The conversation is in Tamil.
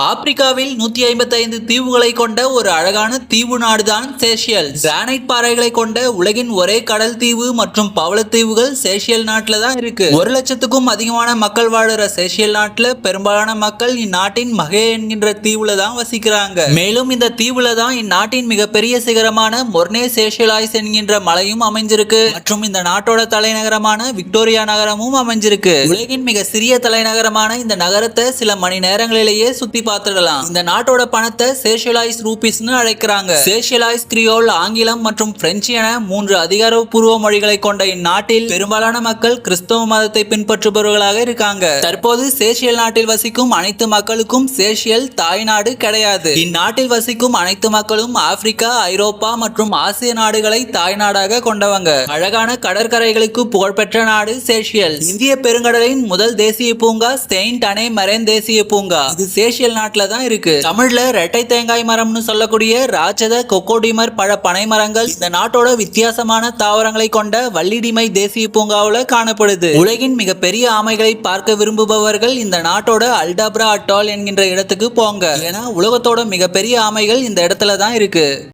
ஆப்பிரிக்காவில் நூத்தி ஐம்பத்தி ஐந்து தீவுகளை கொண்ட ஒரு அழகான தீவு நாடுதான் சேஷியல். கிரானைட் பாறைகளை கொண்ட உலகின் ஒரே கடல் தீவு மற்றும் பவளத்தீவுகள் சேஷியல் நாட்டில் தான் இருக்கு. ஒரு லட்சத்துக்கும் அதிகமான மக்கள் வாழுற சேஷியல் நாட்டில் பெரும்பாலான மக்கள் இந்நாட்டின் மகே என்கின்ற தீவுல தான் வசிக்கிறாங்க. மேலும் இந்த தீவுல தான் இந்நாட்டின் மிகப்பெரிய சிகரமான மொர்னே சேஷியலாய்ஸ் என்கின்ற மலையும் அமைஞ்சிருக்கு. மற்றும் இந்த நாட்டோட தலைநகரமான விக்டோரியா நகரமும் அமைஞ்சிருக்கு. உலகின் மிக சிறிய தலைநகரமான இந்த நகரத்தை சில மணி நேரங்களிலேயே சுத்தி பார்த்துடலாம் இந்த நாட்டோட பணத்தை சேஷியலைஸ் ரூபீஸ்னு அழைக்கிறாங்க. சேஷியலைஸ் கிரியோல் ஆங்கிலம் மற்றும் பிரெஞ்சு என மூன்று அதிகாரப்பூர்வ மொழிகளை கொண்ட இந்நாட்டில் பெரும்பாலான மக்கள் கிறிஸ்தவ மதத்தை பின்பற்றுபவர்களாக இருக்காங்க. தற்போது சேஷியல் நாட்டில் வசிக்கும் அனைத்து மக்களுக்கும் சேஷியல் தாய்நாடு கிடையாது. இந்நாட்டில் வசிக்கும் அனைத்து மக்களும் ஆப்பிரிக்கா ஐரோப்பா மற்றும் ஆசிய நாடுகளை தாய்நாடாக கொண்டவங்க. அழகான கடற்கரைகளுக்கு புகழ்பெற்ற நாடு சேஷியல் இந்திய பெருங்கடலின் முதல் தேசிய பூங்கா செயின்ட் அனே மரேன் தேசிய பூங்கா. இது சேஷியல் நாட்டில் தான் இருக்கு. தமிழ்ல ரெட்டை தேங்காய் மரம்னு சொல்லக்கூடிய ராட்சத கொக்கோடிமர் பழ பனை மரங்கள் இந்த நாட்டோட வித்தியாசமான தாவரங்களை கொண்ட வள்ளிடிமை தேசிய பூங்காவில் காணப்படுது. உலகின் மிகப்பெரிய ஆமைகளை பார்க்க விரும்புபவர்கள் இந்த நாட்டோட அல்டாப்ரா அட்டால் என்கின்ற இடத்துக்கு போங்க. ஏன்னா உலகத்தோட மிகப்பெரிய ஆமைகள் இந்த இடத்துல தான் இருக்கு.